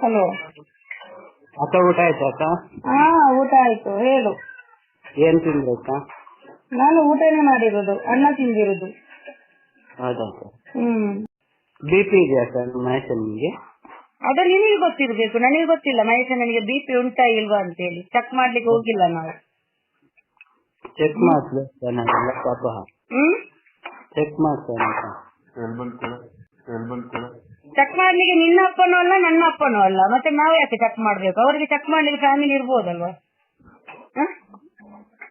Hello. ಅಕ್ಕ ಊಟ ಆಯ್ತಾ ಅಕ್ಕ? ಹಾ ಊಟ ಆಯ್ತು. ಹೇಳು. ಏನ್ ತಿಂದ್ರಿ ಅಕ್ಕ? ನಾನು ಊಟನೇ ಮಾಡಿರೋದು ಅನ್ನ ತಿಂದಿರೋದು. ಹೌದಾ? ಅಕ್ಕ ಹ್ಮ್. ಬಿ ಪಿ ಇದೆಯಾ ಅಕ್ಕ ನಿಮ್ಮ ಮಹೇಶನಿಗೆ ಅದು ನಿಮಗೆ ಗೊತ್ತಿರ್ಬೇಕು. ನನಗೆ ಗೊತ್ತಿಲ್ಲ. ಮಹೇಶ ನನಗೆ ಬಿ ಪಿ ಉಂಟಾ ಇಲ್ವಾ ಅಂತ ಹೇಳಿ ಚೆಕ್ ಮಾಡ್ಲಿಕ್ಕೆ ಹೋಗಿಲ್ಲ ನಾವು. ಚೆಕ್ ಮಾಡಿಸ್ಬೇಕು ಪಾಪ. ಹ್ಮ್? ಚೆಕ್ ಮಾಡ್ತೇನೆ ಅಕ್ಕ. ಮಾಡ್ಲಿಕ್ಕೆ ನಿನ್ನ ಅಪ್ಪನೂ ಅಲ್ಲ ನನ್ನ ಅಪ್ಪನೂ ಅಲ್ಲ. ಮತ್ತೆ ನಾವು ಯಾಕೆ ಚೆಕ್ ಮಾಡ್ಬೇಕು? ಅವರಿಗೆ ಚೆಕ್ ಮಾಡ್ಲಿಕ್ಕೆ ಫ್ಯಾಮಿಲಿ ಇರ್ಬೋದಲ್ವಾ?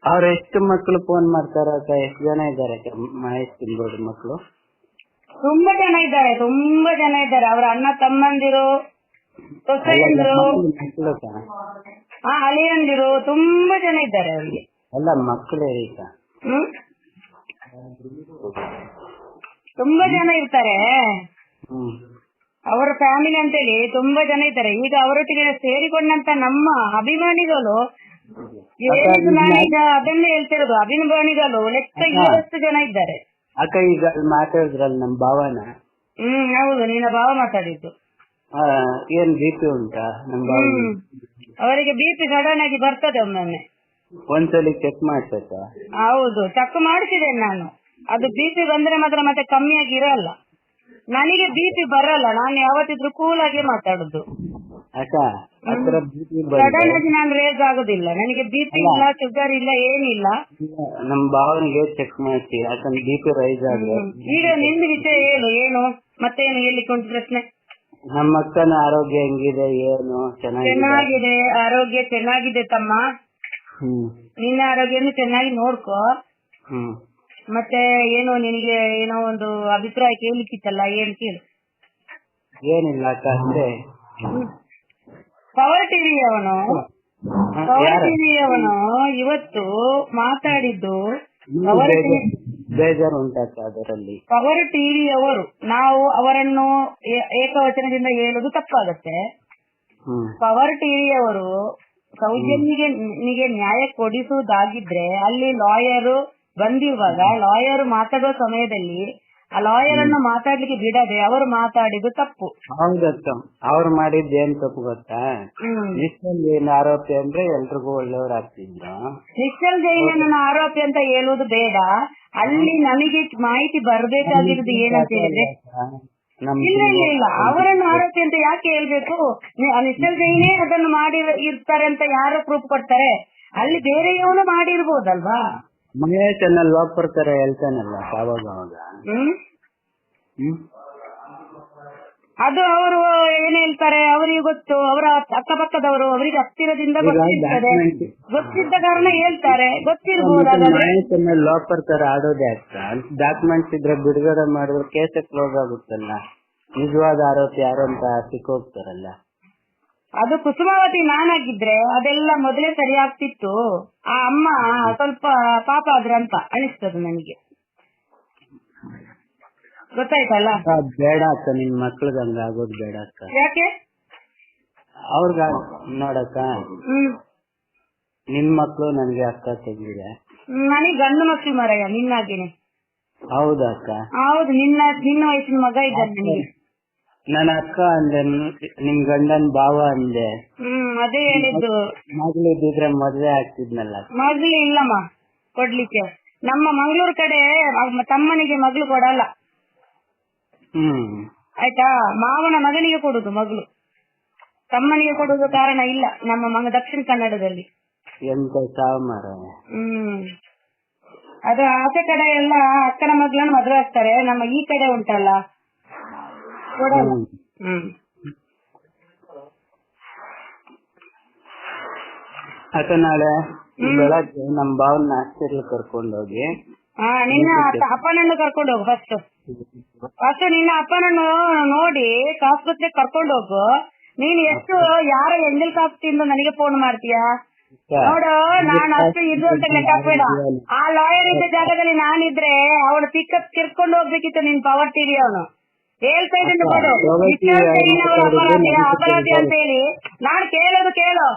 ಅವ್ರ ಎಷ್ಟು ಮಕ್ಕಳು ಫೋನ್ ಮಾಡ್ತಾರ ಎಷ್ಟು ಜನ ಇದ್ದಾರೆ ಮಹೇಶ್ ತಿನ್ಬೋದು ಮಕ್ಕಳು ತುಂಬಾ ಜನ ಇದ್ದಾರೆ ತುಂಬಾ ಜನ ಇದ್ದಾರೆ. ಅವರ ಅಣ್ಣ ತಮ್ಮಂದಿರು ಸೊಸೆಯಂದಿರು. ಹಾ ಅಳಿಯಂದಿರು ತುಂಬಾ ಜನ ಇದ್ದಾರೆ ಅವ್ರಿಗೆ. ಅಲ್ಲ ಮಕ್ಕಳೇ ಈಗ. ತುಂಬಾ ಜನ ಇರ್ತಾರೆ. ಅವರ ಫ್ಯಾಮಿಲಿ ಅಂತೇಳಿ ತುಂಬಾ ಜನ ಇದ್ದಾರೆ. ಈಗ ಅವರೊಟ್ಟಿಗೆ ಸೇರಿಕೊಂಡಂತ ನಮ್ಮ ಅಭಿಮಾನಿಗಳು ಈಗ ನಾನೀಗ ಅದನ್ನೇ ಹೇಳ್ತಿರೋದು ಅಭಿಮಾನಿಗಳು ಲೆಕ್ಕ ಇಲ್ಲದಷ್ಟು ಜನ ಇದ್ದಾರೆ. ಅಕ್ಕ ಈಗ ಮಾತಾಡಿದ್ರಲ್ಲ ನಮ್ ಭಾವನ? ಹ್ಮ್ ಹೌದು. ನಿನ್ನ ಭಾವ ಮಾತಾಡಿದ್ದು. ಆ, ಏನ್ ಬಿಪಿ ಉಂಟಾ ನಮ್ ಭಾವ ಅವರಿಗೆ ಬಿಪಿ ಸಡನ್ ಆಗಿ ಬರ್ತದೆ ಒಮ್ಮೊಮ್ಮೆ. ಒಂದ್ಸಲಿ ಚೆಕ್ ಮಾಡ್ಸಕ್ಕ ಹೌದು. ಚೆಕ್ ಮಾಡಿಸಿದ್ದೇನೆ ನಾನು. ಅದು ಬಿಪಿ ಬಂದ್ರೆ ಮಾತ್ರ ಮತ್ತೆ ಕಮ್ಮಿಯಾಗಿ ಇರಲ್ಲ. ನನಗೆ ಬಿ ಪಿ ಬರಲ್ಲ ನಾನು ಯಾವತ್ತಿದ್ರು ಕೂಲ್ ಆಗಿ ಮಾತಾಡುದು. ಅಕ್ಕ ಸಡನ್ ಆಗಿ ನಾನು ರೇಸ್ ಆಗುದಿಲ್ಲ. ನನಗೆ ಬಿ ಪಿ ಇಲ್ಲ ಶುಗರ್ ಇಲ್ಲ ಏನಿಲ್ಲ. ನಮ್ ಭಾವನಿಗೆ ಚೆಕ್ ಮಾಡಿ ಯಾಕಂದ್ರೆ ಬಿ ಪಿ ರೈಸ್ ಆಗಿದೆ ಈಗ ನಿಂದು ವಿಷಯ ಏನು ಏನು? ಮತ್ತೇನು ಹೇಳಿಕ್ಕೆ ಉಂಟು ಪ್ರಶ್ನೆ? ನಮ್ಮ ಅಕ್ಕನ ಆರೋಗ್ಯ ಹೆಂಗಿದೆ ಏನು? ಚೆನ್ನಾಗಿದೆ? ಚೆನ್ನಾಗಿದೆ ಆರೋಗ್ಯ ಚೆನ್ನಾಗಿದೆ ತಮ್ಮ. ನಿನ್ನ ಆರೋಗ್ಯನು ಚೆನ್ನಾಗಿ ನೋಡ್ಕೋ. ಮತ್ತೆ ಏನು ನಿನಗೆ ಏನೋ ಒಂದು ಅಭಿಪ್ರಾಯ ಕೇಳಿಕ್ಕಿತ್ತಲ್ಲ ಏನ್ ಕೇಳು. ಏನಿಲ್ಲ ಅಕ್ಕ ಅಂದ್ರೆ ಪವರ್ ಟಿವಿ ಅವನು. ಪವರ್ ಟಿವಿ ಅವನು ಇವತ್ತು ಮಾತಾಡಿದ್ದು ಪವರ್ ಬೇಜಾರ್- ಬೇಜಾರು ಉಂಟಾಕ ಅದರಲ್ಲಿ. ಪವರ್ ಟಿವಿ ಅವರು ನಾವು ಅವರನ್ನು ಏಕವಚನದಿಂದ ಹೇಳುದು ತಪ್ಪಾಗತ್ತೆ. ಪವರ್ ಟಿವಿ ಅವರು ಸೌಜನ್ಯಿಗೆ ನಿಮಗೆ ನ್ಯಾಯ ಕೊಡಿಸುವುದಾಗಿದ್ರೆ ಅಲ್ಲಿ ಲಾಯರ್ ಬಂದಿರುವಾಗ ಲಾಯರ್ ಮಾತಾಡುವ ಸಮಯದಲ್ಲಿ ಆ ಲಾಯರ್ ಅನ್ನ ಮಾತಾಡ್ಲಿಕ್ಕೆ ಬಿಡದೆ ಅವರು ಮಾತಾಡಿದ್ದು ತಪ್ಪು. ಹೌದಕ್ಕ ಅವ್ರು ಮಾಡಿದ್ದು ಏನ್ ತಪ್ಪು ಗೊತ್ತಾ? ನಿಶ್ಚಲ್ ಜೈನ್ ಆರೋಪಿ ಅಂದ್ರೆ ಎಲ್ರಿಗೂ ಒಳ್ಳೆಯವ್ರು ಆಗ್ತಿದ್ರು. ಜೈನ್ ನನ್ನ ಆರೋಪಿ ಅಂತ ಹೇಳುವುದು ಬೇಡ. ಅಲ್ಲಿ ನಮಗೆ ಮಾಹಿತಿ ಬರ್ಬೇಕಾಗಿರೋದು ಏನಂತ ಹೇಳಿದ್ರೆ ಇಲ್ಲ ಇಲ್ಲ ಇಲ್ಲ. ಅವರನ್ನು ಆರೋಪಿ ಅಂತ ಯಾಕೆ ಹೇಳ್ಬೇಕು? ಆ ನಿಶ್ಚಲ್ ಜೈನೇ ಅದನ್ನು ಮಾಡಿ ಇರ್ತಾರೆ ಅಂತ ಯಾರು ಪ್ರೂಫ್ ಕೊಡ್ತಾರೆ. ಅಲ್ಲಿ ಬೇರೆಯವನು ಮಾಡಿರ್ಬೋದಲ್ವಾ? ಮಹೇಶ್ ಅನ್ನ ಲಾಕ್ ಬರ್ತಾರೆ ಹೇಳ್ತಾನಲ್ಲ ಅವಾಗ ಅವಾಗ ಹ್ಮ್? ಅದು ಅವರು ಏನ್ ಹೇಳ್ತಾರೆ ಅವರಿಗೆ ಗೊತ್ತು ಅವರ ಅಕ್ಕಪಕ್ಕದವರು ಅವರಿಗೆ ಹತ್ತಿರದಿಂದ ಗೊತ್ತಿರ್ತದೆ. ಗೊತ್ತಿದ್ದ ಕಾರಣ ಹೇಳ್ತಾರೆ ಗೊತ್ತಿರಬಹುದು ಲಾಕ್ ಬರ್ತಾರೆ ಆಡೋದೇ ಆಗ್ತಾ ಡಾಕ್ಯುಮೆಂಟ್ಸ್ ಇದ್ರೆ ಬಿಡುಗಡೆ ಮಾಡಿದ್ರೆ ಕೇಸ್ ಕ್ಲೋಸ್ ಆಗುತ್ತಲ್ಲ. ನಿಜವಾದ ಆರೋಪಿ ಯಾರು ಅಂತ ಸಿಕ್ಕೋಗ್ತಾರಲ್ಲ. ಅದು ಕುಸುಮಾವತಿ ನಾನಾಗಿದ್ರೆ ಅದೆಲ್ಲ ಮೊದಲೇ ಸರಿ ಆಗ್ತಿತ್ತು ಆ ಅಮ್ಮ ಸ್ವಲ್ಪ ಪಾಪ ಆದ್ರೆ ಅಂತ ಅನಿಸ್ತದೆ ನನಗೆ. ಗೊತ್ತಾಯ್ತಲ್ಲ? ಬೇಡ ಅಕ್ಕ ನಿನ್ ಮಕ್ಳಿಗೆ ಹಂಗ ಆಗೋದು ಬೇಡ ಅಕ್ಕ. ಯಾಕೆ? ಅವ್ರಿಗ ನೋಡಕ್ಕ ನಿನ್ ಮಕ್ಳು ನನ್ಗೆ ಅಕ್ಕ ತೆಗಿದೆ ನನಗೆ ಗಂಡು ಮಕ್ಳು ಮರಯ್ಯ ನಿನ್ನಾಗೇನೆ. ಹೌದಾ ಅಕ್ಕ ಹೌದು ನಿನ್ನ ನಿನ್ನ ವಯಸ್ಸಿನ ಮಗ ಇದ್ದಾನೆ ನನಗೆ. ನನ್ನ ಅಕ್ಕ ಅಂದೆ ನಿಮ್ ಗಂಡನ್ ಭಾವ ಅಂದೆ. ಹ್ಮ್ ಅದೇ ಹೇಳಿದ್ದು. ಮಗಳು ಇದ್ದಿದ್ರೆ ಮದ್ವೆ ಆಗ್ತಿದ್ನಲ್ಲ. ಮಗಳು ಇಲ್ಲಮ್ಮ ಕೊಡ್ಲಿಕ್ಕೆ. ನಮ್ಮ ಮಂಗಳೂರ್ ಕಡೆ ಮ- ತಮ್ಮನಿಗೆ ಮಗಳು ಕೊಡಲ್ಲ. ಹ್ಮ್. ಆಯ್ತಾ? ಮಾವನ ಮಗನಿಗೆ ಕೊಡುದು ಮಗಳು. ತಮ್ಮನಿಗೆ ಕೊಡುವುದು ಕಾರಣ ಇಲ್ಲ ನಮ್ಮ ಮಗ ದಕ್ಷಿಣ ಕನ್ನಡದಲ್ಲಿ. ಎಂತ ಸಾಮಾರ. ಹ್ಮ್. ಅದು ಆಚೆ ಕಡೆ ಎಲ್ಲ ಅಕ್ಕನ ಮಗಳನ್ನ ಮದುವೆ ಆಗ್ತಾರೆ. ನಮ್ಮ ಈ ಕಡೆ ಉಂಟಲ್ಲ. ಕೊಡಲ್ಲ ಹ್ಮ್. ಅಕ್ಕ ನಾಳೆ ಬೆಳಗ್ಗೆ ನಮ್ ಭಾವನ ಹಾಸ್ಪಿಟಲ್ ಕರ್ಕೊಂಡೋಗಿ ಹಾ ನಿನ್ನ ಅಪ್ಪ- ಅಪ್ಪನನ್ನು ಕರ್ಕೊಂಡು ಹೋಗು ಫಸ್ಟ್ ಫಸ್ಟ್ ನಿನ್ನ ಅಪ್ಪನನ್ನು ನೋಡಿ ಆಸ್ಪತ್ರೆಗೆ ಕರ್ಕೊಂಡು ಹೋಗು. ನೀನ್ ಎಷ್ಟು ಯಾರ ಎಂಜಲ್ ತಿಂದು ನನಗೆ ಫೋನ್ ಮಾಡ್ತೀಯಾ? ನೋಡು ನಾನು ಅಷ್ಟು ಇದು ಅಂತ ಲೆಕ್ಕ ಹಾಕ್ಬೇಡ. ಆ ಲಾಯರ್ ಇದ್ದ ಜಾಗದಲ್ಲಿ ನಾನಿದ್ರೆ ಅವನು ಪಿಕಪ್ ಕಿರ್ಕೊಂಡು ಹೋಗ್ಬೇಕಿತ್ತು ನಿನ್ ಪವರ್ ಟಿವಿ ಅವನು. ಹೇಳ್ತಾ ಇದ್ದೀನಿ ನೋಡು ಅಪರಾಧಿಯ ಅಪರಾಧಿ ಅಂತ ಹೇಳಿ. ನಾನು ಕೇಳೋದು ಕೇಳು.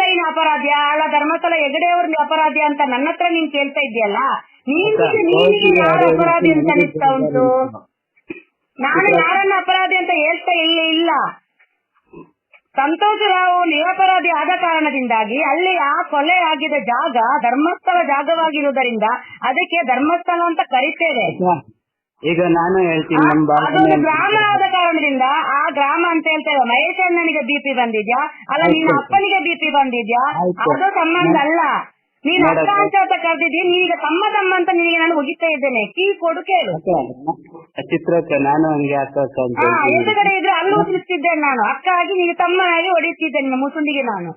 ದೈನ ಅಪರಾಧಿಯ ಅಲ್ಲ ಧರ್ಮಸ್ಥಳ ಹೆಗಡೆ ಅವ್ರ ಅಪರಾಧಿ ಅಂತ ನನ್ನ ಹತ್ರ ನೀನ್ ಕೇಳ್ತಾ ಇದ್ದೀಯಲ್ಲ? ನೀನ್ ನೀನಿಗೆ ಯಾರು ಅಪರಾಧಿ ಅಂತ ಅನಿಸ್ತಾ ಉಂಟು? ನಾನು ಯಾರನ್ನ ಅಪರಾಧಿ ಅಂತ ಹೇಳ್ತಾ ಇಲ್ಲ ಇಲ್ಲ. ಸಂತೋಷ ರಾವ್ ನಿರಪರಾಧಿ ಆದ ಕಾರಣದಿಂದಾಗಿ ಅಲ್ಲಿ ಆ ಕೊಲೆ ಆಗಿದ ಜಾಗ ಧರ್ಮಸ್ಥಳ ಜಾಗವಾಗಿರುವುದರಿಂದ ಅದಕ್ಕೆ ಧರ್ಮಸ್ಥಳ ಅಂತ ಕರಿತೇವೆ. ಈಗ ನಾನು ಹೇಳ್ತೀನಿ ನಮ್ ಅದೊಂದು ಗ್ರಾಮ ಆದ ಕಾರಣದಿಂದ ಆ ಗ್ರಾಮ ಅಂತ ಹೇಳ್ತೇವೆ ಮಹೇಶ್ ಅಣ್ಣನಿಗೆ ಬಿಪಿ ಬಂದಿದ್ಯಾ? ಅಲ್ಲ ನಿನ್ನ ಆಯ್ತು. ಅಪ್ಪನಿಗೆ ಬಿಪಿ ಬಂದಿದ್ಯಾ? ಆಯ್ತು. ಅದು ಸಂಬಂಧ ಅಲ್ಲ. ನೀನ್ ಅಕ್ಕ ನೋಡಕ್ಕ. ಅಂತ ಅಂತ ಕರೆದಿದ್ದೀನಿ ನೀನೀಗ ತಮ್ಮ ತಮ್ಮ ಅಂತ ನಿನಗೆ ನಾನು ಮುಗಿತಾ ಇದ್ದೇನೆ. ಕೀ ಕೊಡು ಕೇಳು. ಚಿತ್ರಕ್ಕೆ ನಾನು ಹಂಗೆ ಅಕ್ಕ ಅಂತ ಹಾ ಹೇಳ್ತೀನಿ. ಎದುರುಗಡೆ ಇದ್ರೆ ಅಲ್ಲೂ ಹೋಗಿಸ್ತಿದ್ದೇನೆ ನಾನು. ಅಕ್ಕ ಆಗಿ ನೀನು ತಮ್ಮನಾಗಿ ಹೊಡಿತಿದ್ದೆ ನಿಮ್ಮ ಮುಸುಂದಿಗೆ ನಾನು.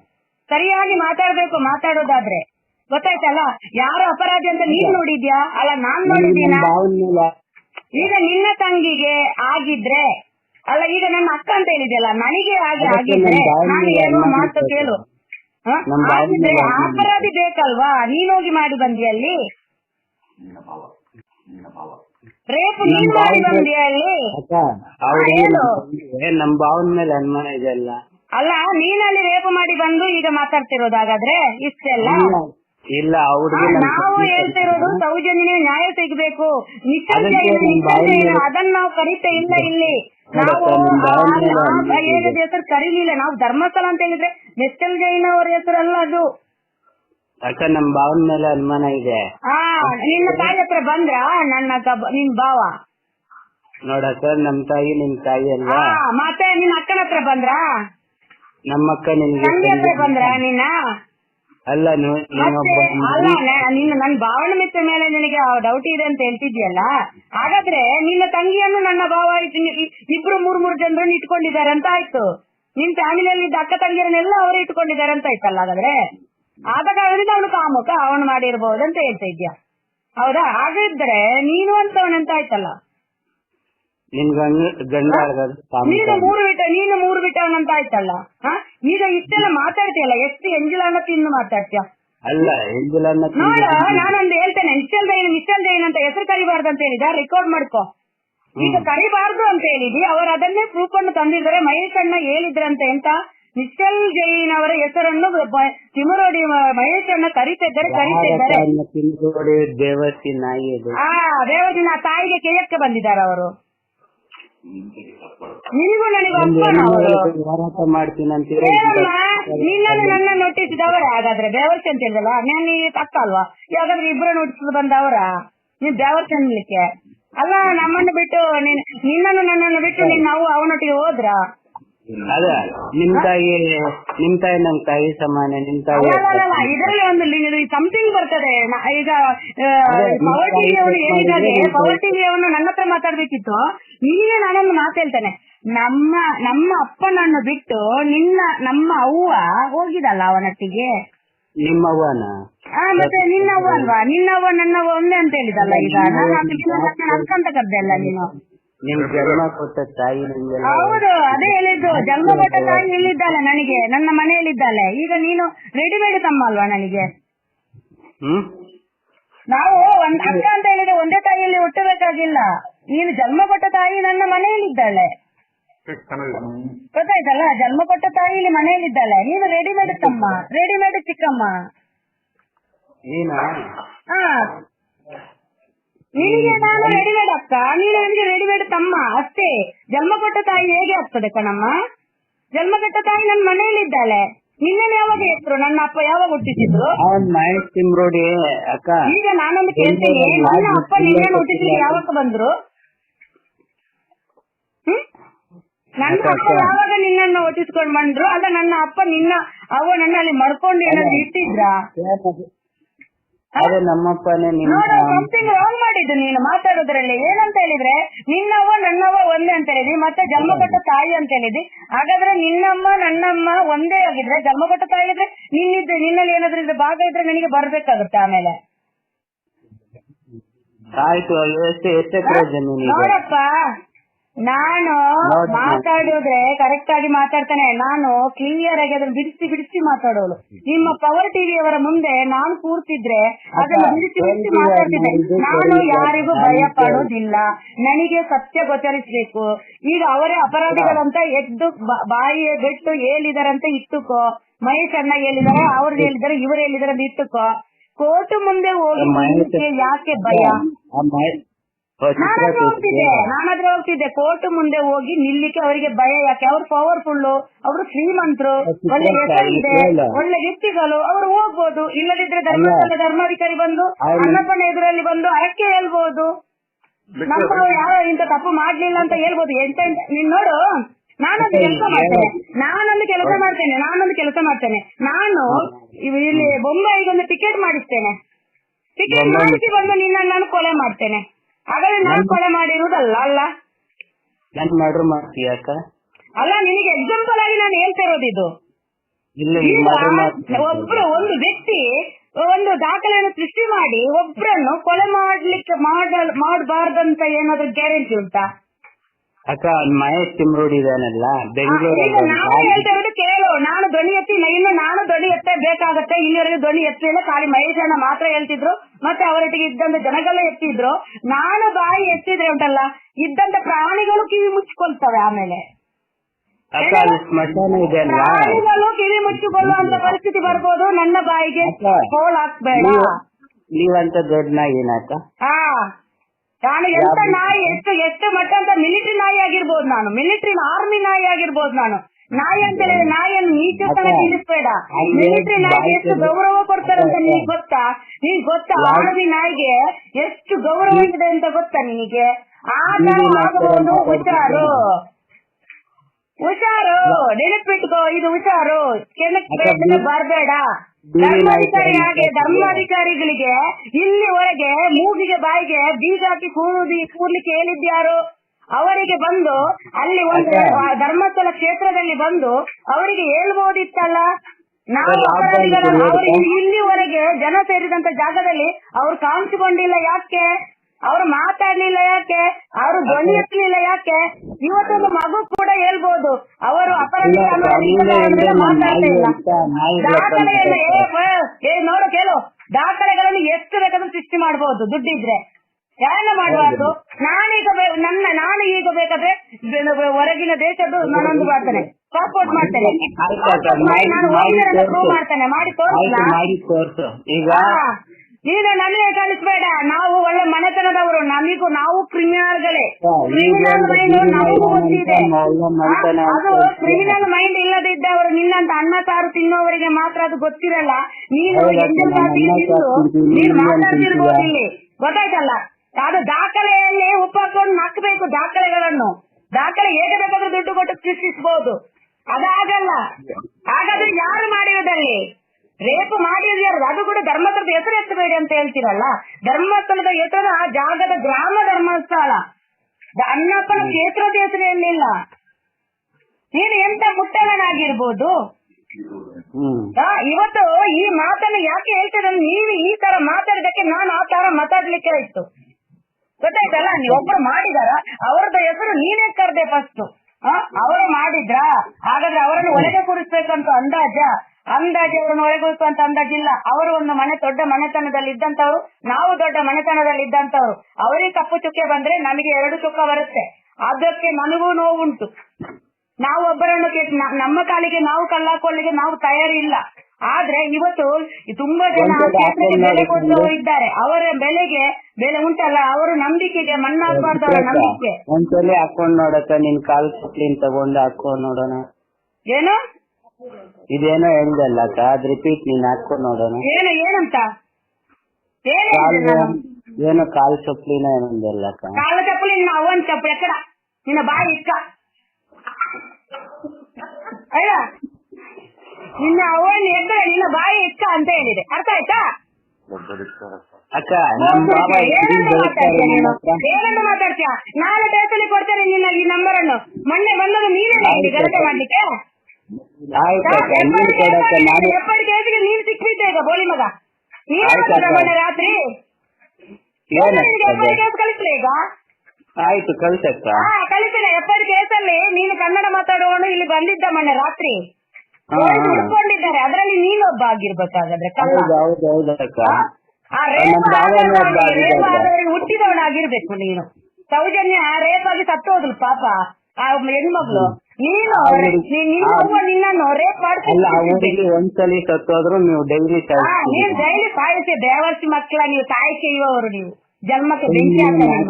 ಸರಿಯಾಗಿ ಮಾತಾಡ್ಬೇಕು ಮಾತಾಡೋದಾದ್ರೆ. ಗೊತ್ತಾಯ್ತಲ್ಲ? ಯಾರು ಅಪರಾಧಿ ಅಂತ ನೀನ್ ನೋಡಿದ್ಯಾ? ಅಲ್ಲ ನಾನ್ ನಿಮ್ಗೆ ನೋಡಿದ್ದೀನ? ನಮ್ ಭಾವನೆ ಮೇಲೆ ಈಗ ನಿನ್ನ ತಂಗಿಗೆ ಆಗಿದ್ರೆ ಅಲ್ಲ ಈಗ ನನ್ನ ಅಕ್ಕ ಅಂತ ಹೇಳಿದ್ಯಲ್ಲ ನನಗೆ ಹಾಗೆ ಆಗಿದ್ರೆ ನಾನು ಏನೋ ಮಾತು ಕೇಳು. ಆಗಿದ್ರೆ. ಅಪರಾಧಿ ಬೇಕಲ್ವಾ? ನೀನೋಗಿ ಮಾಡಿ ಬಂದಿ ಅಲ್ಲಿ ರೇಪ್ ನೀನ್ ಮಾಡಿ ಬಂದಿ ಅಲ್ಲಿ ಅಕ್ಕ ಅವ್ರಿಗೆ ಏನು? ನಮ್- ಭಾವನ ಮೇಲೆ ಅನುಮಾನ ಇದೆ ಅಲ್ಲ. ಅಲ್ಲ ನೀನಲ್ಲಿ ರೇಪ್ ಮಾಡಿ ಬಂದು ಈಗ ಮಾತಾಡ್ತಿರೋದಾಗಾದ್ರೆ ಇಷ್ಟೆಲ್ಲ? ಇಲ್ಲ ಅವ್ರಿಗೆ ನಾವು ಹೇಳ್ತಿರೋದು ಸೌಜನ್ಯ ನ್ಯಾಯ ಸಿಗಬೇಕು ಅದನ್ನ ನಾವು ಕರಿತಾ ಇಲ್ಲ ಇಲ್ಲಿ. ನಾವು. ಏರಿಯಾದ ಹೆಸರು ಕರೀಲಿಲ್ಲ. ನಾವು ಧರ್ಮಸ್ಥಳ ಅಂತ ಹೇಳಿದ್ರೆ ಮೆಚ್ಚಲ್ ಜೈನ್ ಅವ್ರ ಹೆಸರಲ್ಲ ಅದು. ಅಕ್ಕ ನಮ್ ಭಾವನ ಮೇಲೆ ಅನುಮಾನ ಇದೆ. ನಿನ್ನ ತಾಯಿ ಹತ್ರ ಬಂದ್ರ? ನನ್ನ ನಿನ್ ಭಾವ? ಸರ್ ನಮ್ ತಾಯಿ ನಿಮ್ ತಾಯಿ ಅಲ್ಲ ಮತ್ತೆ ನಿನ್ ಅಕ್ಕನ ಹತ್ರ ಬಂದ್ರ? ನಮ್ಮಕ್ಕ ನಿನ್ ನಿನ್ಗೆ ಬಂದ್ರ ನಿನ್ನ? ಅಲ್ಲ ಮತ್ತೆ ನ- ನಿನ್ನ ನನ್ನ ಭಾವನೆ ಮಿತ್ರ ಮೇಲೆ ನಿನಗೆ ಡೌಟ್ ಇದೆ ಅಂತ ಹೇಳ್ತಿದ್ಯಲ್ಲ? ಹಾಗಾದ್ರೆ ನಿನ್ನ ತಂಗಿಯನ್ನು ನನ್ನ ಭಾವ ಇಬ್ಬರು ಇ- ಇಬ್ರು ಮೂರ್ ಮೂರ್ ಜನರನ್ನು ಇಟ್ಕೊಂಡಿದ್ದಾರೆ ಅಂತ ಆಯ್ತು. ನಿನ್ ಫ್ಯಾಮಿಲಿಯಲ್ಲಿ ಇದ್ದ ಅಕ್ಕ ತಂಗಿಯರನ್ನೆಲ್ಲ ಅವರೇ ಇಟ್ಕೊಂಡಿದ್ದಾರೆ ಅಂತ ಆಯ್ತಲ್ಲ ಹಾಗಾದ್ರೆ? ಆದ ಕಾರಣದಿಂದ ಅವನು ಕಾಮುಕ ಅವನು ಮಾಡಿರ್ಬಹುದು ಅಂತ ಹೇಳ್ತಾ ಇದ್ಯಾ? ಹೌದಾ? ಹಾಗಿದ್ರೆ ನೀನು ಅಂತವನಂತ ಆಯ್ತಲ್ಲ. ನಿನ್ ಗಂಡ ಗಂಡ ಆಗೋದು ಕಾಮುಕ. ನೀನು ಮೂರು ಬಿಟ್ಟ ನೀನು ಮೂರು ಆಯ್ತಲ್ಲ? ಹಾ? ಈಗ ಇಷ್ಟೆಲ್ಲ ಮಾತಾಡ್ತೀಯಲ್ಲ ಎಷ್ಟು ಎಂಜಿಲನ್ನ ತಿಂದು ಮಾತಾಡ್ತೀಯ? ಅಲ್ಲ ಎಂಜಿಲ ನೋಡ ನಾನೊಂದು ಹೇಳ್ತೇನೆ ನಿಶ್ಚಲ್ ಜೈನ್ ನಿಶ್ಚಲ್ ದೈನ್ ಅಂತ ಹೆಸರು ಕರಿಬಾರ್ದು ಅಂತ ಹೇಳಿದ ರೆಕಾರ್ಡ್ ಮಾಡ್ಕೋ. ಈಗ ಕರಿಬಾರ್ದು ಅಂತ ಹೇಳಿದಿ ಅವರು ಅದನ್ನೇ ಪ್ರೂಫ್ ಅನ್ನು ತಂದಿದ್ದಾರೆ ಮಹೇಶ್ ಅಣ್ಣ ಹೇಳಿದ್ರಂತೆ ಅಂತ. ನಿಶ್ಚಲ್ ಜೈನ್ ಅವರ ಹೆಸರನ್ನು ತಿಮರೋಡಿ ಮಹೇಶ್ ಅಣ್ಣ ಕರಿತಿದ್ದಾರೆ ಕರಿತಿದ್ದಾರೆ. ತಿಂಗೋಡಿ ದೇವತಿ ನಾಯಿ ಅದು ಆ ದೇವದಿನ ತಾಯಿಗೆ ಕೇಳಕ್ಕೆ ಬಂದಿದ್ದಾರೆ ಅವರು. ನಿನಗೂ ನನಗೂ ಹೋರಾಟ ಮಾಡ್ತೀನಿ ಅಂತೀರ ನಿನ್ನನ್ನು ನನ್ನ ನೋಟಿಸಿದವರ ಹಾಗಾದ್ರೆ ಬೇವರ್ಸಿ ಅಂತ ಹೇಳಿದಲ್ಲ ನಾನು ಈ ಅಕ್ಕ ಅಲ್ವಾ? ಯಾವ್ದಾದ್ರು ಇಬ್ರು ನೋಟಿಸ್ ಬಂದವರ? ನೀನ್ ಬೇವರ್ಸಿ ಅನ್ಲಿಕ್ಕೆ. ಅಲ್ಲ ನಮ್ಮನ್ನು ಬಿಟ್ಟು ನೀನ್ ನಿನ್ನನ್ನು ನನ್ನನ್ನು ಬಿಟ್ಟು ನೀನ್ ನಾವು ಅವನೊಟ್ಟಿಗೆ ಹೋದ್ರ? ಅದ ನಿಮ್ ತಾಯಿ ನಿಮ್ ತಾಯಿ ನಮ್ ತಾಯಿ ಸಮಾನ ನಿಮ್ ತಾಯಿ ಇದರಲ್ಲಿ ಒಂದು ಸಮಥಿಂಗ್ ಬರ್ತದೆ. ನ- ಈಗ ಪವರ್ ಟಿವಿ ಅವನು ಹೇಳಿದಾಗೆ ಪವರ್ ಟಿವಿ ಅವನು ನನ್ನ ಹತ್ರ ಮಾತಾಡ್ಬೇಕಿತ್ತು. ನೀನೇ ನಾನೊಂದು ಮಾತು ಹೇಳ್ತೇನೆ. ನಮ್ಮ ನಮ್ಮ ಅಪ್ಪನನ್ನು ಬಿಟ್ಟು ನಿನ್ನ ನಮ್ಮ ಅವ್ವ ಹೋಗಿದಲ್ಲ ಅವನೊಟ್ಟಿಗೆ ನಿಮ್ಮ ಅವ್ವನ? ಹಾ ಮತ್ತೆ ನಿನ್ನವ್ವ ಅಲ್ವಾ? ನಿನ್ನವ್ವ ನನ್ನವ್ವ ಒಂದೇ ಅಂತ ಹೇಳಿದಲ್ಲ ಈಗ. ನಾನು ಅದಕ್ಕೆ ನನ್ನ ಅಕ್ಕಂತ ಕರ್ದೆ ಅಲ್ಲ ನೀನು. ನಿಮ್ ಜನ್ಮ ಕೊಟ್ಟ ತಾಯಿ ಹೌದು ಅದೇ ಹೇಳಿದ್ದು. ಜನ್ಮ ಕೊಟ್ಟ ತಾಯಿ ಇಲ್ಲಿದ್ದಾಳೆ ನನಗೆ. ನನ್ನ ಮನೆಯಲ್ಲಿದ್ದಾಳೆ. ಈಗ ನೀನು ರೆಡಿಮೇಡ್ ತಮ್ಮ ಅಲ್ವಾ ನನಗೆ? ಹ್ಮ್? ನಾವು ಒಂದ್ ಅಕ್ಕ ಅಂತ ಹೇಳಿದ್ರೆ ಒಂದೇ ತಾಯಿಯಲ್ಲಿ ಹುಟ್ಟಬೇಕಾಗಿಲ್ಲ. ನೀನು ಜನ್ಮ ಕೊಟ್ಟ ತಾಯಿ ನನ್ನ ಮನೆಯಲ್ಲಿದ್ದಾಳೆ. ಗೊತ್ತಾಯ್ತಲ್ಲ? ಜನ್ಮ ಕೊಟ್ಟ ತಾಯಿ ಇಲ್ಲಿ ಮನೆಯಲ್ಲಿದ್ದಾಳೆ. ನೀನು ರೆಡಿಮೇಡ್ ತಮ್ಮ. ರೆಡಿಮೇಡ್ ಚಿಕ್ಕಮ್ಮ. ನೀನಾ? ಹಾ. ನಿನಗೆ ನಾನು ರೆಡಿಮೇಡ್ ಅಕ್ಕ? ನೀನು ನನಗೆ ರೆಡಿಮೇಡ್ ತಮ್ಮ ಅಷ್ಟೇ. ಜನ್ಮ ಕೊಟ್ಟ ತಾಯಿ ಹೇಗೆ ಆಗ್ತದೆ ಕಣಮ್ಮ? ಜನ್ಮ ಕೊಟ್ಟ ತಾಯಿ ನನ್ನ ಮನೆಯಲ್ಲಿದ್ದಾಳೆ ನಿನ್ನೆ ಯಾವಾಗ ಹೆಸರು ನನ್ನ ಅಪ್ಪ ಯಾವಾಗ ಹುಟ್ಟಿಸಿದ್ರು? ತಿಮ್ರೋಡಿ ಅಕ್ಕ. ಈಗ ನಾನೊಂದು ಕೇಳ್ತೀನಿ. ನನ್ನ ಅಪ್ಪ ನಿನ್ನೆ ಹುಟ್ಟಿಸಿದ್ರು ಯಾವಾಗ ಬಂದ್ರು? ಹ್ಮ್? ನನ್ನ ಅಪ್ಪ ಯಾವಾಗ ನಿನ್ನನ್ನು ಹುಟ್ಟಿಸ್ಕೊಂಡ್ ಬಂದ್ರು? ಅಲ್ಲ ನನ್ನ ಅಪ್ಪ ನಿನ್ನ ಅವ ನನ್ನ ಅಲ್ಲಿ. ಮರ್ಕೊಂಡು ಏನಾದ್ರು ಇಟ್ಟಿದ್ರಾ? ಅದೇ ನಮ್ಮಪ್ಪನೇ ನಿಮ್ಮ ನೋಡು ಸಮಥಿಂಗ್ ರಾಂಗ್ ಮಾಡಿದ್ದು ನೀನು ಮಾತಾಡೋದ್ರಲ್ಲಿ. ಏನಂತ ಹೇಳಿದ್ರೆ ನಿನ್ನವ್ವ ನನ್ನವ್ವ ಒಂದೇ ಅಂತ ಹೇಳಿದ್ವಿ ಮತ್ತೆ ಜನ್ಮಗಟ್ಟ ತಾಯಿ ಅಂತ ಹೇಳಿದ್ವಿ. ಹಾಗಾದ್ರೆ ನಿನ್ನಮ್ಮ ನನ್ನಮ್ಮ ಒಂದೇ ಆಗಿದ್ರೆ ಜನ್ಮಗಟ್ಟ ತಾಯಿ ಇದ್ರೆ ನಿನ್ನಿದ್ದು ನಿನ್ನಲ್ಲಿ ಏನಾದ್ರೂ ಇದ್ರೆ ಭಾಗ ಇದ್ರೆ ನನಗೆ ಬರ್ಬೇಕಾಗುತ್ತೆ ಆಮೇಲೆ. ಆಯ್ತು ಎಷ್ಟು ಎಷ್ಟು ಎಕರೆ ಜಮೀನು ನೋಡಪ್ಪ. ನಾನು. ಮಾತಾಡಿದ್ರೆ ಕರೆಕ್ಟ್ ಆಗಿ ಮಾತಾಡ್ತಾನೆ. ನಾನು ಕ್ಲಿಯರ್ ಆಗಿ ಅದನ್ನ ಬಿಡಿಸಿ ಬಿಡಿಸಿ ಮಾತಾಡೋಳು. ನಿಮ್ಮ ಪವರ್ ಟಿವಿ ಅವರ ಮುಂದೆ ನಾನು ಕೂರ್ತಿದ್ರೆ ಅದನ್ನ ಬಿಡಿಸಿ ಬಿಡಿಸಿ ಮಾತಾಡ್ತಿದ್ದೆ. ನಾನು ಯಾರಿಗೂ ಭಯ ಪಡೋದಿಲ್ಲ. ನನಗೆ ಸತ್ಯ ಗೋಚರಿಸಬೇಕು. ಈಗ ಅವರೇ ಅಪರಾಧಿಗಳಂತ ಎದ್ದು ಬಾಯಿಯ ಬಾಯಿ ಬಿಟ್ಟು ಹೇಳಿದಾರಂತ ಇಟ್ಟುಕೋ. ಮಹೇಶ್ ಅಣ್ಣ ಹೇಳಿದಾರೆ ಅವ್ರು ಹೇಳಿದಾರೆ ಇವ್ರು ಹೇಳಿದಾರೆ ಅಂತ ಇಟ್ಟುಕೋ. ಕೋರ್ಟ್ ಮುಂದೆ ಹೋಗಿ ಯಾಕೆ ಭಯ? ಚಿತ್ರ ನಾನಾದ್ರೆ ಹೋಗ್ತಿದ್ದೆ? ನಾನಾದ್ರೆ ಹೋಗ್ತಿದ್ದೆ. ಕೋರ್ಟ್ ಮುಂದೆ ಹೋಗಿ ನಿಲ್ಲಿಕ್ಕೆ ಅವರಿಗೆ ಭಯ ಯಾಕೆ? ಅವ್ರು ಪವರ್ಫುಲ್ ಅವರು ಶ್ರೀಮಂತರು ಒಳ್ಳೆ ಹೆಸರಿದೆ ಹೇಳು. ಒಳ್ಳೆ ವ್ಯಕ್ತಿಗಳು ಅವರು ಹೋಗ್ಬೋದು. ಇಲ್ಲದಿದ್ರೆ ಧರ್ಮಸ್ಥಳ ಧರ್ಮಾಧಿಕಾರಿ ಬಂದು ಅನ್ನಪ್ಪನ ಎದುರಲ್ಲಿ ಬಂದು ಅಕ್ಕೆ ಹೇಳ್ಬೋದು. ನಮ್ಮ ಯಾರು ಇಂತ ತಪ್ಪು ಮಾಡ್ಲಿಲ್ಲ ಅಂತ ಹೇಳ್ಬೋದು. ಎಂತ ಎಂತ- ನೀನ್ ನೋಡು ನಾನೊಂದು ಕೆಲಸ ಮಾಡ್ತೇನೆ. ನಾನೊಂದು ಕೆಲಸ ಮಾಡ್ತೇನೆ ನಾನೊಂದು ಕೆಲಸ ಮಾಡ್ತೇನೆ. ನಾನು ಇಲ್ಲಿ ಬೊಂಬಾಯಿಗೆ ಒಂದು ಟಿಕೆಟ್ ಮಾಡಿಸ್ತೇನೆ. ಟಿಕೆಟ್ ಮಾಡಿಸಿ ಬಂದು ನಿನ್ನ ನಾನು ಕೊಲೆ ಮಾಡ್ತೇನೆ. ಹಾಗಾದ್ರೆ ನಾನು ಕೊಲೆ ಮಾಡಿರುವುದಲ್ಲ ಅಲ್ಲ? ನನ್ ಮರ್ಡರ್ ಮಾಡ್ತೀಯ ಅಕ್ಕ? ಅಲ್ಲ ನಿನಗೆ ಎಕ್ಸಾಂಪಲ್ ಆಗಿ ನಾನು ಹೇಳ್ತಾ ಇರೋದು ಇದು ಇಲ್ಲ ಒಬ್ರು ಒಂದು ವ್ಯಕ್ತಿ ಒಂದು ದಾಖಲೆಯನ್ನು ಸೃಷ್ಟಿ ಮಾಡಿ ಒಬ್ರನ್ನು ಕೊಲೆ ಮಾಡ್ಲಿಕ್ಕೆ ಮಾಡ ಮಾಡಬಾರ್ದಂತ ಏನಾದ್ರು ಗ್ಯಾರಂಟಿ ಉಂಟಾ? ಅಕ್ಕ ಅವ್ನ್ ಮಹೇಶ್ ತಿಮ್ರೋಡ್ ಇದಾನಲ್ಲ ಈಗ ಬೆಂಗಳೂರಲ್ಲಿ ನಾನು ಹೇಳ್ತಾ ಇರೋದು ಕೇಳು. ನಾನು ಧ್ವನಿ ಎತ್ತಿ ಇನ್ನು ನಾನು ಧ್ವನಿ ಎತ್ತಬೇಕಾಗತ್ತೆ ಇಲ್ಲಿವರೆಗೆ ಧ್ವನಿ ಎತ್ತಲಿಲ್ಲ. ಖಾಲಿ ಮಹೇಶ್ ಅಣ್ಣ ಮಾತ್ರ ಹೇಳ್ತಿದ್ರು. ಮತ್ತೆ ಅವರೊಟ್ಟಿಗೆ ಇದ್ದಂತ ಜನಗಳೆಲ್ಲ ಎತ್ತಿದ್ರು. ನಾನು ಬಾಯಿ ಎತ್ತಿದ್ರೆ ಉಂಟಲ್ಲ ಇದ್ದಂತ ಪ್ರಾಣಿಗಳು ಕಿವಿ ಮುಚ್ಚಿಕೊಳ್ತವೆ ಆಮೇಲೆ. ಪ್ರಾಣಿಗಳು ಕಿವಿ ಮುಚ್ಚಿಕೊಳ್ಳುವಂತ ಪರಿಸ್ಥಿತಿ ಬರ್ಬೋದು ನನ್ನ ಬಾಯಿಗೆ ಹೋಳ್ ಹೋಲ್ ಹಾಕ್ಬೇಡ. ನೀವು- ನೀವಂತ ದೊಡ್ಡ ನಾಯಿ ಅಕ್ಕ? ಹಾ. ನಾನು ಎಂತ ನಾಯಿ ಎಷ್ಟು ಎಷ್ಟು ಮಟ್ಟ ಅಂತ ಮಿಲಿಟರಿ ನಾಯಿ ಆಗಿರ್ಬೋದು ನಾನು. ಮಿಲಿಟರಿ ಆರ್ಮಿ ನಾಯಿ ಆಗಿರ್ಬೋದು ನಾನು. ನಾಯಿ ಅಂತ ಹೇಳಿದ್ರೆ ನಾಯಿಯನ್ನು ನೀಚತನ ಮಿಲಿಟರಿ ನಾಯಿ ಎಷ್ಟು ಗೌರವ ಕೊಡ್ತಾರೆ ಅಂತ ಅಕ್ಕ. ಗೊತ್ತಾ? ನೀನ್ ಗೊತ್ತಾ? ಯಾವ- ನಾಯಿಗೆ ಎಷ್ಟು ಗೌರವ ಇದೆ ಅಂತ ಗೊತ್ತಾ ನಿನಗೆ? ಆ ತರ ಹುಷಾರು. ಹುಷಾರು. ನೆನಪಿಟ್ಕೋ ಇದು ಹುಷಾರು. ಕೆಲಕ್ಕೆ ಬರಬೇಡ. ಧರ್ಮಾಧಿಕಾರಿ ಹಾಗೆ ಧರ್ಮಾಧಿಕಾರಿಗಳಿಗೆ ಇಲ್ಲಿ ಒಳಗೆ ಮೂಗಿಗೆ ಬಾಯಿಗೆ ಬೀಜ ಹಾಕಿ ಕೂರುದಿ ಕೂರ್ಲಿಕ್ಕೆ ಹೇಳಿದ್ಯಾರು ಅವರಿಗೆ ಬಂದು ಅಲ್ಲಿ ಒಂದು ಧರ್ಮಸ್ಥಳ ಕ್ಷೇತ್ರದಲ್ಲಿ ಬಂದು ಅವರಿಗೆ ಹೇಳ್ಬೋದಿತ್ತಲ್ಲ? ನಾವು. ಇಲ್ಲಿವರೆಗೆ ಜನ ಸೇರಿದಂತ ಜಾಗದಲ್ಲಿ ಅವ್ರು ಕಾಣಿಸಿಕೊಂಡಿಲ್ಲ ಯಾಕೆ? ಅವ್ರು ಮಾತಾಡ್ಲಿಲ್ಲ ಯಾಕೆ? ಅವರು ಧ್ವನಿ ಎತ್ತಲಿಲ್ಲ ಯಾಕೆ? ಇವತ್ತೊಂದು ಮಗು ಕೂಡ ಹೇಳ್ಬೋದು. ಅವರು ಮಾತಾಡ್ತಾ ಇಲ್ಲ. ದಾಖಲೆಯನ್ನು ಏ ನೋಡು ಕೇಳು. ದಾಖಲೆಗಳನ್ನು ಎಷ್ಟು ಬೇಕಾದ್ರೂ ಸೃಷ್ಟಿ ಮಾಡಬಹುದು ದುಡ್ಡಿದ್ರೆ. ಯಾರನ್ನ ಮಾಡಬಾರ್ದು? ನಾನೀಗ ನನ್ನ ನಾನು ಈಗ ಬೇಕಾದ್ರೆ ಹೊರಗಿನ ದೇಶದ್ದು ನಾನೊಂದು ಮಾಡ್ತೇನೆ. ಪಾಸ್ಪೋರ್ಟ್ ಮಾಡ್ತೇನೆ. ಮಾಡಿ ಮಾಡ್ತೇನೆ. ತೋರಿಸ್ಲಾ? ಈಗ. ನೀನು ನನಗೆ ಕಲಿಸ್ಬೇಡ. ನಾವು ಒಳ್ಳೆ ಮನೆತನದವರು. ನಮಗೂ ನಾವು ಕ್ರಿಮಿನಲ್ಗಳೇ ಈಗ ಕ್ರಿಮಿನಲ್ ಮೈಂಡ್ ನಮಗೂ ಗೊತ್ತಿದೆ. ಅದು ಕ್ರಿಮಿನಲ್ ಮೈಂಡ್ ಇಲ್ಲದಿದ್ದವರು ನಿನ್ನಂತ ಅನ್ನ ಸಾರು ತಿನ್ನೋವರಿಗೆ ಮಾತ್ರ ಅದು ಗೊತ್ತಿರಲ್ಲ. ನೀನು ಮಾತಾಡ್ತಿರ್ಬೋದು ಇಲ್ಲಿ. ಗೊತ್ತಾಯ್ತಲ್ಲ? ಅದು ದಾಖಲೆಯಲ್ಲಿ ಉಪ್ಪಾಕೊಂಡು ಹಾಕೊಂಡು ನಕ್ಕಬೇಕು ದಾಖಲೆಗಳನ್ನು. ದಾಖಲೆ ಹೇಗೆ ಬೇಕಾದ್ರೂ ದುಡ್ಡು ಕೊಟ್ಟು ಸೃಷ್ಟಿಸಬಹುದು ಅದಾಗಲ್ಲ. ಹಾಗಾದ್ರೆ ಯಾರು ಮಾಡಿರೋದಲ್ಲಿ? ರೇಪ್ ಮಾಡಿದ್ಯಾರು ಯಾರು ಅದು ಕೂಡ ಧರ್ಮಸ್ಥಳದ ಹೆಸರು ಎತ್ತಬೇಡಿ ಅಂತ ಹೇಳ್ತೀರಲ್ಲ? ಧರ್ಮಸ್ಥಳದ ಹೆಸರು ಆ ಜಾಗದ ಗ್ರಾಮ ಧರ್ಮಸ್ಥಳ. ಅಣ್ಣಪ್ಪನ ಅನ್ನಪ್ಪನ ಕ್ಷೇತ್ರದ ಹೆಸರು ಎಲ್ಲಿಲ್ಲ ನೀನು ಎಂತ ಮುಟ್ಟವನಾಗಿರ್ಬೋದು ಹ್ಮ್. ಇವತ್ತು ಈ ಮಾತನ್ನು ಯಾಕೆ ಹೇಳ್ತೀರ ನೀವು ಈ ತರ ಮಾತಾಡಿದಕ್ಕೆ ನಾನು ಆ ತರ ಮಾತಾಡ್ಲಿಕ್ಕೆ ಆಯ್ತು. ಗೊತ್ತಾಯ್ತಲ್ಲ? ನೀವೊಬ್ರು ಮಾಡಿದಾರ ಅವರದ ಹೆಸರು ನೀನೇ ಕರ್ದೆ ಫಸ್ಟ್ ಅವರು ಮಾಡಿದ್ರ? ಹಾಗಾದ್ರೆ ಅವರನ್ನು ಒಳಗೆ ಕೂರಿಸ್ಬೇಕಂತ ಅಂದಾಜ? ಅಂದಾಜು ಅವರನ್ನು ಒಳಗೆ ಅಂತ ಅಂದಾಜಿಲ್ಲ. ಅವರು ಒಂದು ಮನೆ ದೊಡ್ಡ ಮನೆತನದಲ್ಲಿ ಇದ್ದಂತವ್ರು ನಾವು ದೊಡ್ಡ ಮನೆತನದಲ್ಲಿ ಇದ್ದಂತವ್ರು ಅವರಿಗೆ ಕಪ್ಪು ಚುಕ್ಕೆ ಬಂದ್ರೆ ನಮಗೆ ಎರಡು ಚುಕ್ಕ ಬರುತ್ತೆ. ಅದಕ್ಕೆ ನನಗೂ ನೋವುಂಟು. ನಾವು ಒಬ್ಬರನ್ನು ನಮ್ಮ ಕಾಲಿಗೆ ನಾವು ಕಲ್ಲಾಕೊಳ್ಳಿಗೆ ನಾವು ತಯಾರಿಲ್ಲ. ಆದ್ರೆ ಇವತ್ತು ತುಂಬಾ ಜನ ಆ ಕ್ಷೇತ್ರಕ್ಕೆ ಬೆಲೆ ಕೊಟ್ಟವರು ಇದ್ದಾರೆ. ಅವರ ಬೆಲೆಗೆ ಬೆಲೆ ಉಂಟಲ್ಲ ಅವರ ನಂಬಿಕೆಗೆ ಮಣ್ಣಾಗಬಾರ್ದು ಅವರ ನಂಬಿಕೆ. ಒಂದ್ಸಲಿ ಹಾಕೊಂಡ್ ನೋಡಕ್ಕ ನಿನ್ ಕಾಲ್ ಚಪ್ಲಿನ್ ತಗೊಂಡು ಹಾಕೊಂಡ್ ನೋಡೋಣ. ಏನು? ಇದೇನೋ ಹೇಳ್ದಲ್ಲ ಅಕ್ಕ ಅದ್ ರಿಪೀಟ್ ನೀನ್ ಹಾಕೊಂಡ್ ನೋಡೋಣ. ಏನು ಏನಂತ? ಏನು ಕಾಲ್ ಹೇಳಿದೆ ನಾನು? ಏನೋ ಕಾಲ್ ಚಪ್ಲಿನ ಏನಂದಲ್ಲ ಅಕ್ಕ. ನಿನ್ನ ಅವನ್ ಚಪ್ಪಲಿ ಎಕ್ಕಡ? ನಿನ್ನ ಬಾಯಿ ಇಕ್ಕ. ಅಯ್ಯ! ನಿನ್ನ ಅವನ್ ಎಕ್ಕಡ ನಿನ್ನ ಬಾಯಿ ಇಕ್ಕ ಅಂತ ಹೇಳಿದೆ. ಅರ್ಥ ಆಯ್ತಾ? ಅಕ್ಕ ಬೆಳೆಸ್ತಾರೆ ಮಾತಾಡ್ತೀಯ ನೀನು? ನಾಳೆ ಟೇಸಲ್ಲಿ ಕೊಡ್ತೇನೆ ನಿನ್ನ ಈ ನಂಬರ್ ಅನ್ನು ಮೊನ್ನೆ ಬಂದದ್ದು ನೀನೇ ಹೇಳಿ ಗಲಾಟೆ ಮಾಡ್ಲಿಕ್ಕೆ? ನೀನ್ ಕೇಸಿಗೆ ಸಿಕ್ಬಿಟ್ಟೆ ಈಗ ಬೋಳಿ ಮಗ. ನೀನೇ. ಮೊನ್ನೆ ರಾತ್ರಿ? ಏನಾಗ್ತದೆ ಕೇಸ್ ಕಳಿಸ್ಲಿ ಈಗ? ಆಯ್ತು ಕಳ್ಸಕ್ಕ ಹಾ ಕಳಿಸ್ತೇನೆ. ಎಪ್ಪತ್ತು ಕೇಸಲ್ಲಿ ನೀನು ಕನ್ನಡ ಮಾತಾಡುವವನು ಇಲ್ಲಿ ಬಂದಿದ್ದ ಮೊನ್ನೆ ರಾತ್ರಿ. ನೀನೊಬ್ಬ ಅದರಲ್ಲಿ ನೀನು ಒಬ್ಬ ಆಗಿರ್ಬೇಕಾಗಾದ್ರೆ ಕಳ್ಳ ಆ? ಆ ರೇಪ್ ಹುಟ್ಟಿದವನಾಗಿರ್ಬೇಕು ನೀನು. ಸೌಜನ್ಯ ರೇಪ್ ಆಗಿ ಸತ್ತೋದ್ಲು ಪಾಪ ಆ ಹೆಣ್ಮಗ್ಳು. ನೀನು ಆ- ನಿನ್ನನ್ನು ರೇಪ್ ಒಂದ್ಸಲಿ ಸತ್ತೋದ್ರು ನೀವು ಡೈಲಿ ನೀನ್ ಡೈಲಿ ಸಾಯಿಸಿ ದೇವರ್ಸಿ ಮಕ್ಕಳ ನೀವು ತಾಯಿ ಕೇಳುವವರು ನೀವು. ಜನ್ಮಕ್ಕೆ ಬೆಂಕಿ ನೀನು.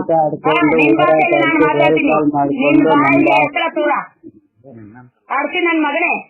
ಮಾತಾಡ್ತೀನಿ. ಮಾಡ್ಕೊಂಡು ನಿನ್ ಬಾಯಿಗೆ ನಮ್ಮ- ಎತ್ತರ ತೂರ. ಆಡ್ತೀನಿ ನನ್ ಮಗನೇ.